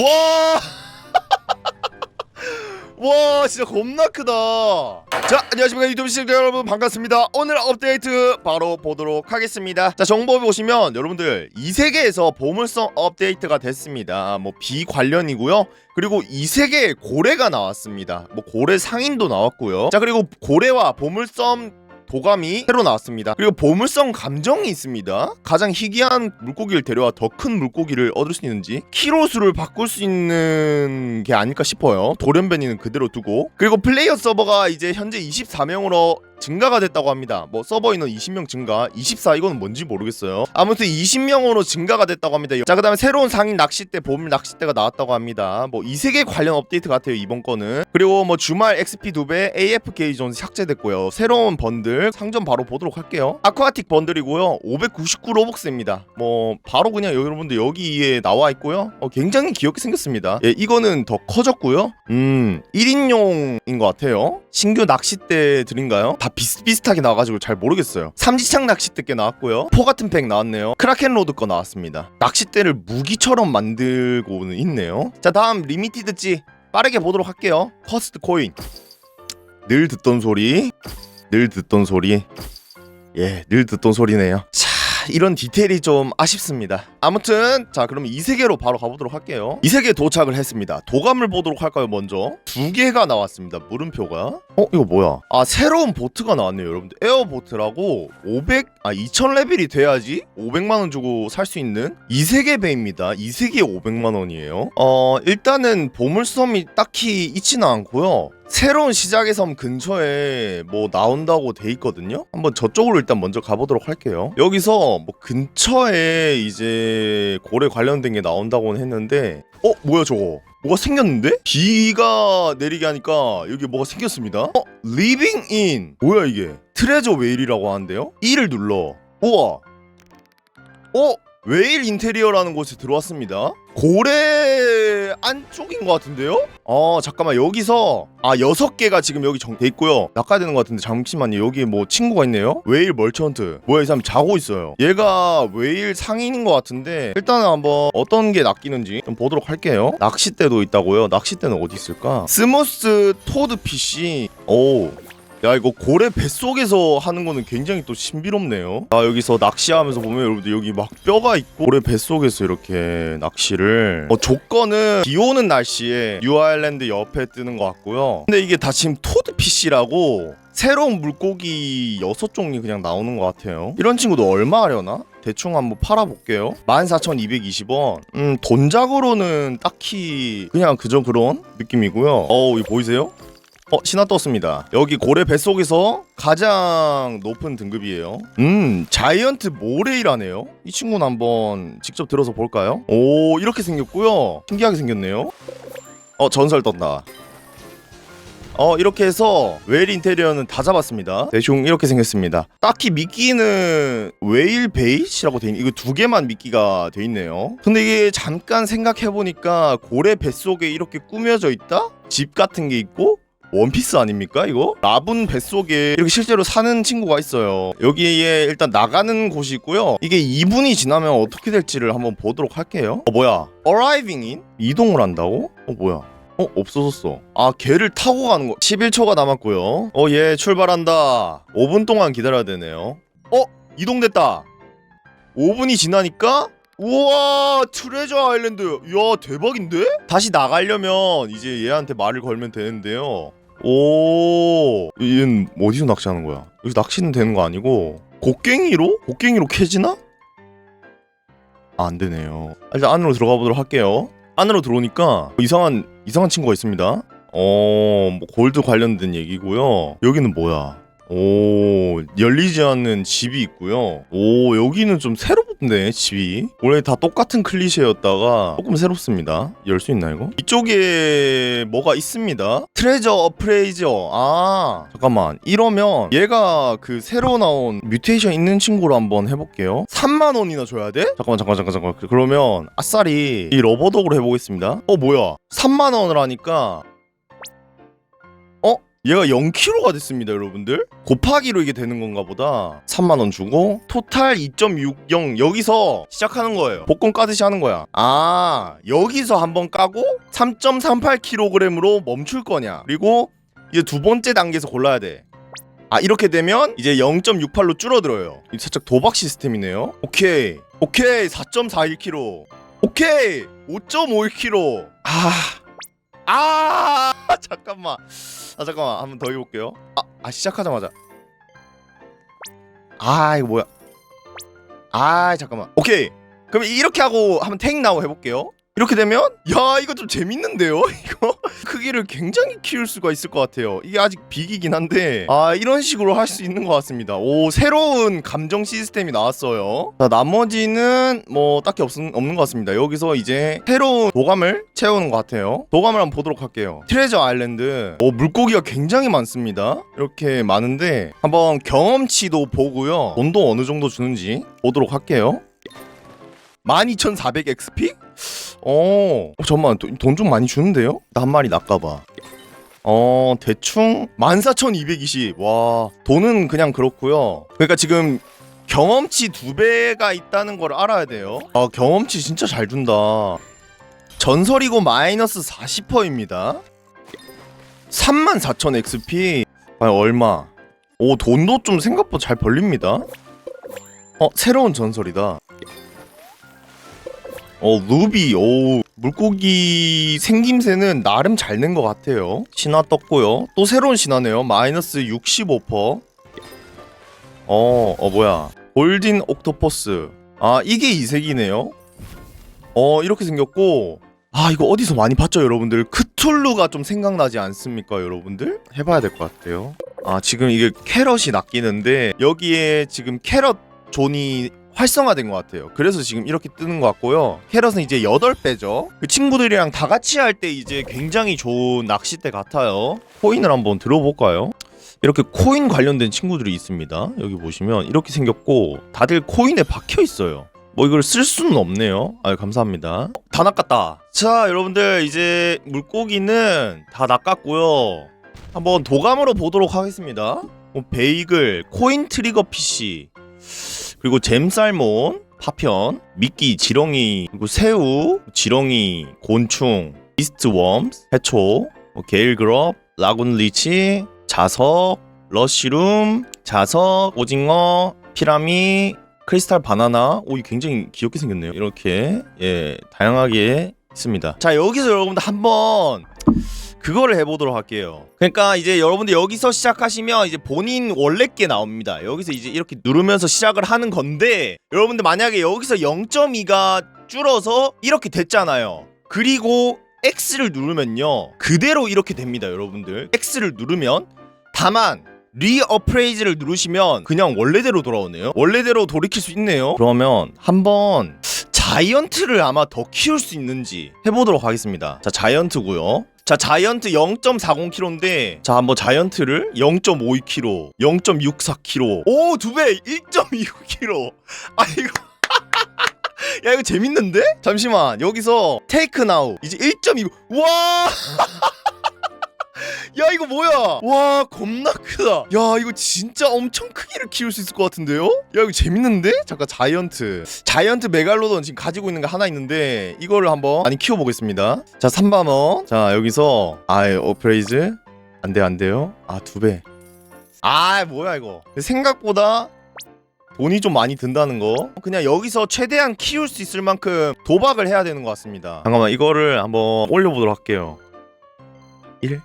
와! 와 진짜 겁나 크다. 자 안녕하십니까 유튜브 시청자 여러분. 반갑습니다. 오늘 업데이트 바로 보도록 하겠습니다. 자 정보에 보시면 여러분들 이 세계에서 보물성 업데이트가 됐습니다. 뭐 비 관련이고요. 그리고 이 세계에 고래가 나왔습니다. 뭐 고래 상인도 나왔고요. 자 그리고 고래와 보물섬 도감이 새로 나왔습니다. 그리고 보물성 감정이 있습니다. 가장 희귀한 물고기를 데려와 더 큰 물고기를 얻을 수 있는지 키로 수를 바꿀 수 있는 게 아닐까 싶어요. 돌연변이는 그대로 두고 그리고 플레이어 서버가 이제 현재 24명으로 증가가 됐다고 합니다. 뭐 서버 인원 20명 증가, 24 이거는 뭔지 모르겠어요. 아무튼 20명으로 증가가 됐다고 합니다. 자 그다음에 새로운 상인 낚싯대, 보물 낚싯대가 나왔다고 합니다. 뭐 이 세계 관련 업데이트 같아요 이번 거는. 그리고 뭐 주말 XP 2배, AFK 존 삭제됐고요. 새로운 번들 상점 바로 보도록 할게요. 아쿠아틱 번들이고요. 599 로벅스입니다. 뭐 바로 그냥 여러분들 여기에 나와 있고요. 어, 굉장히 귀엽게 생겼습니다. 예, 이거는 더 커졌고요. 음, 1인용인 것 같아요. 신규 낚싯대들인가요? 다 비슷비슷하게 나와가지고 잘 모르겠어요. 삼지창 낚싯대 꽤 나왔고요. 포 같은 팩 나왔네요. 크라켄 로드 거 나왔습니다. 낚싯대를 무기처럼 만들고는 있네요. 자 다음 리미티드지 빠르게 보도록 할게요. 퍼스트 코인. 늘 듣던 소리. 늘 듣던 소리. 예, 늘 듣던 소리네요. 자, 이런 디테일이 좀 아쉽습니다. 아무튼 자, 그럼 이 세계로 바로 가보도록 할게요. 이 세계에 도착을 했습니다. 도감을 보도록 할까요, 먼저? 두 개가 나왔습니다. 물음표가. 어, 이거 뭐야? 아, 새로운 보트가 나왔네요, 여러분들. 에어보트라고 500, 아, 2000 레벨이 돼야지 500만 원 주고 살 수 있는 이 세계 배입니다. 이 세계에 500만 원이에요. 어, 일단은 보물섬이 딱히 있지는 않고요. 새로운 시작의 섬 근처에 뭐 나온다고 돼 있거든요. 한번 저쪽으로 일단 먼저 가보도록 할게요. 여기서 뭐 근처에 이제 고래 관련된 게 나온다고는 했는데, 어 뭐야 저거? 뭐가 생겼는데? 비가 내리게 하니까 여기 뭐가 생겼습니다. 어 리빙 인 뭐야 이게? 트레저 웨일이라고 하는데요. E를 눌러. 우와. 어 웨일 인테리어라는 곳에 들어왔습니다. 고래 안쪽인 것 같은데요? 어 잠깐만 여기서 아 여섯 개가 지금 여기 정돼 있고요. 낚아야 되는 것 같은데 잠시만요. 여기 뭐 친구가 있네요. 웨일 멀천트. 뭐야 이 사람 자고 있어요. 얘가 웨일 상인인 것 같은데 일단은 한번 어떤 게 낚이는지 좀 보도록 할게요. 낚싯대도 있다고요. 낚싯대는 어디 있을까? 스무스 토드 피시. 오 야 이거 고래 뱃속에서 하는 거는 굉장히 또 신비롭네요. 아 여기서 낚시하면서 보면 여러분들 여기 막 뼈가 있고 고래 뱃속에서 이렇게 낚시를. 어 조건은 비 오는 날씨에 뉴아일랜드 옆에 뜨는 것 같고요. 근데 이게 다 지금 토드피쉬라고 새로운 물고기 6종이 그냥 나오는 것 같아요. 이런 친구도 얼마 하려나? 대충 한번 팔아볼게요. 14,220원. 음 돈작으로는 딱히 그냥 그저 그런 느낌이고요. 어우 이거 보이세요? 어 신화 떴습니다. 여기 고래 뱃속에서 가장 높은 등급이에요. 음 자이언트 모레이라네요. 이 친구는 한번 직접 들어서 볼까요? 오 이렇게 생겼고요. 신기하게 생겼네요. 어 전설 떴다. 어 이렇게 해서 웨일 인테리어는 다 잡았습니다. 대충 이렇게 생겼습니다. 딱히 미끼는 웨일 베이시라고 돼 있는 이거 두 개만 미끼가 돼 있네요. 근데 이게 잠깐 생각해보니까 고래 뱃속에 이렇게 꾸며져 있다? 집 같은 게 있고 원피스 아닙니까 이거? 라분 뱃속에 이렇게 실제로 사는 친구가 있어요. 여기에 일단 나가는 곳이 있고요. 이게 2분이 지나면 어떻게 될지를 한번 보도록 할게요. 어 뭐야? Arriving in? 이동을 한다고? 어 뭐야? 어 없어졌어. 아 걔를 타고 가는 거. 11초가 남았고요. 어 얘 출발한다. 5분 동안 기다려야 되네요. 어 이동됐다. 5분이 지나니까 우와 트레저 아일랜드. 이야 대박인데? 다시 나가려면 이제 얘한테 말을 걸면 되는데요 오. 얘는 어디서 낚시하는 거야? 여기서 낚시는 되는 거 아니고 곡괭이로? 곡괭이로 캐지나? 아 안 되네요. 일단 안으로 들어가 보도록 할게요. 안으로 들어오니까 이상한 이상한 친구가 있습니다. 어 뭐 골드 관련된 얘기고요. 여기는 뭐야? 오 열리지 않는 집이 있고요. 오 여기는 좀 새롭 네 집이 원래 다 똑같은 클리셰였다가 조금 새롭습니다. 열 수 있나 이거? 이쪽에 뭐가 있습니다. 트레저 어프레이저 아 잠깐만. 이러면 얘가 그 새로 나온 뮤테이션 있는 친구로 한번 해볼게요. 3만 원이나 줘야 돼? 잠깐만 잠깐 잠깐 잠깐 그러면 아싸리 이 러버독으로 해보겠습니다. 어 뭐야? 3만 원을 하니까 얘가 0kg가 됐습니다 여러분들. 곱하기로 이게 되는 건가 보다. 3만원 주고 토탈 2.60 여기서 시작하는 거예요. 복권 까듯이 하는 거야. 아 여기서 한번 까고 3.38kg으로 멈출 거냐. 그리고 이제 두 번째 단계에서 골라야 돼. 아 이렇게 되면 이제 0.68로 줄어들어요. 이 살짝 도박 시스템이네요. 오케이. 오케이. 4.41kg 오케이. 5.51kg 아. 아 잠깐만 아 잠깐만. 한 번 더 해볼게요. 아, 아 시작하자마자. 아 이거 뭐야? 아 잠깐만. 오케이. 그럼 이렇게 하고 한번 테이크 나우 해볼게요 이렇게 되면 야 이거 좀 재밌는데요? 이거? 크기를 굉장히 키울 수가 있을 것 같아요. 이게 아직 비기긴 한데. 아 이런 식으로 할 수 있는 것 같습니다. 오 새로운 감정 시스템이 나왔어요. 자 나머지는 뭐 딱히 없, 없는 것 같습니다. 여기서 이제 새로운 도감을 채우는 것 같아요. 도감을 한번 보도록 할게요. 트레저 아일랜드. 오 물고기가 굉장히 많습니다. 이렇게 많은데 한번 경험치도 보고요. 돈도 어느 정도 주는지 보도록 할게요. 12400 XP? 어, 어 잠깐만 돈 좀 많이 주는데요? 나 한 마리 낚아봐. 어 대충 14,220. 와 돈은 그냥 그렇고요. 그러니까 지금 경험치 두 배가 있다는 걸 알아야 돼요. 아 경험치 진짜 잘 준다. 전설이고 마이너스 40%입니다. 34,000 XP. 아 얼마? 오 돈도 좀 생각보다 잘 벌립니다. 어 새로운 전설이다. 어 루비. 오 물고기 생김새는 나름 잘 낸 것 같아요. 신화 떴고요. 또 새로운 신화네요. 마이너스 65% 어, 어 뭐야. 골딘 옥토퍼스. 아 이게 이색이네요. 어 이렇게 생겼고. 아 이거 어디서 많이 봤죠 여러분들? 크툴루가 좀 생각나지 않습니까 여러분들? 해봐야 될 것 같아요. 아 지금 이게 캐럿이 낚이는데 여기에 지금 캐럿 존이 활성화된 것 같아요. 그래서 지금 이렇게 뜨는 것 같고요. 캐럿은 이제 8배죠. 그 친구들이랑 다 같이 할 때 이제 굉장히 좋은 낚싯대 같아요. 코인을 한번 들어볼까요? 이렇게 코인 관련된 친구들이 있습니다. 여기 보시면 이렇게 생겼고 다들 코인에 박혀 있어요. 뭐 이걸 쓸 수는 없네요. 아 감사합니다. 다 낚았다. 자 여러분들 이제 물고기는 다 낚았고요. 한번 도감으로 보도록 하겠습니다. 뭐 베이글, 코인 트리거 PC, 그리고 잼살몬, 파편, 미끼, 지렁이, 그리고 새우, 지렁이, 곤충, 이스트웜스, 해초, 뭐 게일그럽, 라군 리치, 자석, 러쉬룸, 자석, 오징어, 피라미, 크리스탈 바나나. 오, 이 굉장히 귀엽게 생겼네요. 이렇게 예 다양하게 있습니다. 자 여기서 여러분들 한번 그거를 해보도록 할게요. 그러니까 이제 여러분들 여기서 시작하시면 이제 본인 원래 게 나옵니다. 여기서 이제 이렇게 누르면서 시작을 하는 건데 여러분들 만약에 여기서 0.2가 줄어서 이렇게 됐잖아요. 그리고 X를 누르면요 그대로 이렇게 됩니다, 여러분들. X를 누르면 다만 리어프레이즈를 누르시면 그냥 원래대로 돌아오네요. 원래대로 돌이킬 수 있네요. 그러면 한번 자이언트를 아마 더 키울 수 있는지 해보도록 하겠습니다. 자, 자이언트고요. 자, 자이언트 0.40kg인데 자, 한번 자이언트를 0.52kg, 0.64kg. 오, 두 배! 1.26kg. 아, 이거 야, 이거 재밌는데? 잠시만. 여기서 테이크 나우 이제 1.29. 와! 야 이거 뭐야? 와 겁나 크다. 야 이거 진짜 엄청 크기를 키울 수 있을 것 같은데요? 야 이거 재밌는데? 잠깐 자이언트. 자이언트 메갈로돈 지금 가지고 있는 게 하나 있는데 이거를 한번 많이 키워보겠습니다. 자 3만원 자 여기서 아예 어프레이즈. 안돼 안돼요? 아 두배. 아 뭐야 이거. 생각보다 돈이 좀 많이 든다는 거. 그냥 여기서 최대한 키울 수 있을 만큼 도박을 해야 되는 것 같습니다. 잠깐만 이거를 한번 올려보도록 할게요. 1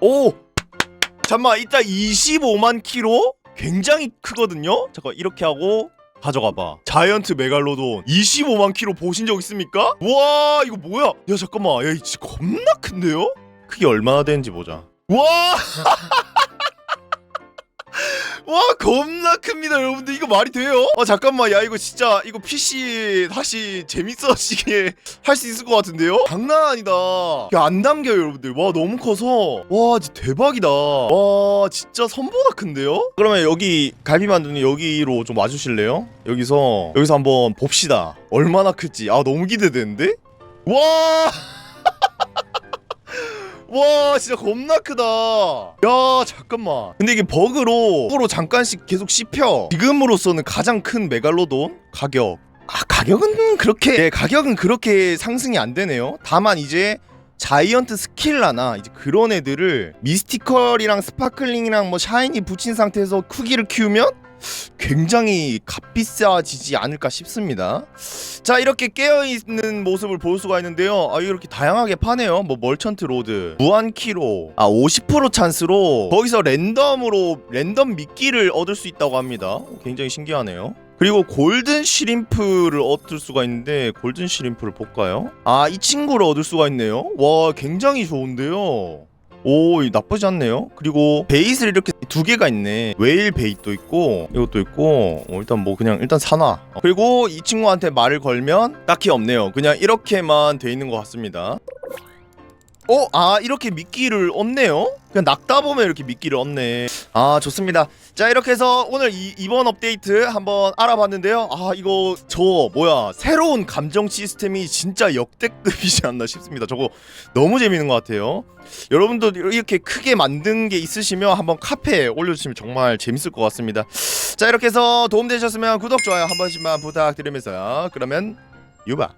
오! 잠만 이따 25만 키로? 굉장히 크거든요? 잠깐 이렇게 하고 가져가봐 자이언트 메갈로돈 25만 키로 보신 적 있습니까? 와 이거 뭐야 야 잠깐만 야 이거 겁나 큰데요? 크기 얼마나 되는지 보자 와! 와 겁나 큽니다 여러분들 이거 말이 돼요? 아 잠깐만 야 이거 진짜 이거 PC 다시 재밌어지게 할 수 있을 것 같은데요? 장난 아니다 야 안 담겨요 여러분들 와 너무 커서 와 진짜 대박이다 와 진짜 선보다 큰데요? 그러면 여기 갈비 만두님 여기로 좀 와주실래요? 여기서 여기서 한번 봅시다 얼마나 클지 아 너무 기대되는데? 와 와 진짜 겁나 크다. 야 잠깐만. 근데 이게 버그로 버그로 잠깐씩 계속 씹혀. 지금으로서는 가장 큰 메갈로돈? 가격. 아 가격은 그렇게 네, 가격은 그렇게 상승이 안 되네요. 다만 이제 자이언트 스킬라나 이제 그런 애들을 미스티컬이랑 스파클링이랑 뭐 샤이니 붙인 상태에서 크기를 키우면 굉장히 값비싸지지 않을까 싶습니다. 자 이렇게 깨어 있는 모습을 볼 수가 있는데요. 아 이렇게 다양하게 파네요. 뭐 멀천트 로드, 무한 키로, 아 50% 찬스로 거기서 랜덤으로 랜덤 미끼를 얻을 수 있다고 합니다. 굉장히 신기하네요. 그리고 골든 시림프를 얻을 수가 있는데 골든 시림프를 볼까요? 아 이 친구를 얻을 수가 있네요. 와 굉장히 좋은데요. 오이 나쁘지 않네요. 그리고 베이스를 이렇게 두 개가 있네. 웨일 베이도 있고 이것도 있고 어, 일단 뭐 그냥 일단 사놔. 어, 그리고 이 친구한테 말을 걸면 딱히 없네요. 그냥 이렇게만 돼 있는 것 같습니다. 어? 아 이렇게 미끼를 얻네요? 그냥 낙다 보면 이렇게 미끼를 얻네. 아 좋습니다. 자 이렇게 해서 오늘 이, 이번 업데이트 한번 알아봤는데요. 아 이거 저 뭐야 새로운 감정 시스템이 진짜 역대급이지 않나 싶습니다. 저거 너무 재밌는 것 같아요. 여러분도 이렇게 크게 만든 게 있으시면 한번 카페에 올려주시면 정말 재밌을 것 같습니다. 자 이렇게 해서 도움되셨으면 구독 좋아요 한 번씩만 부탁드리면서요. 그러면 유바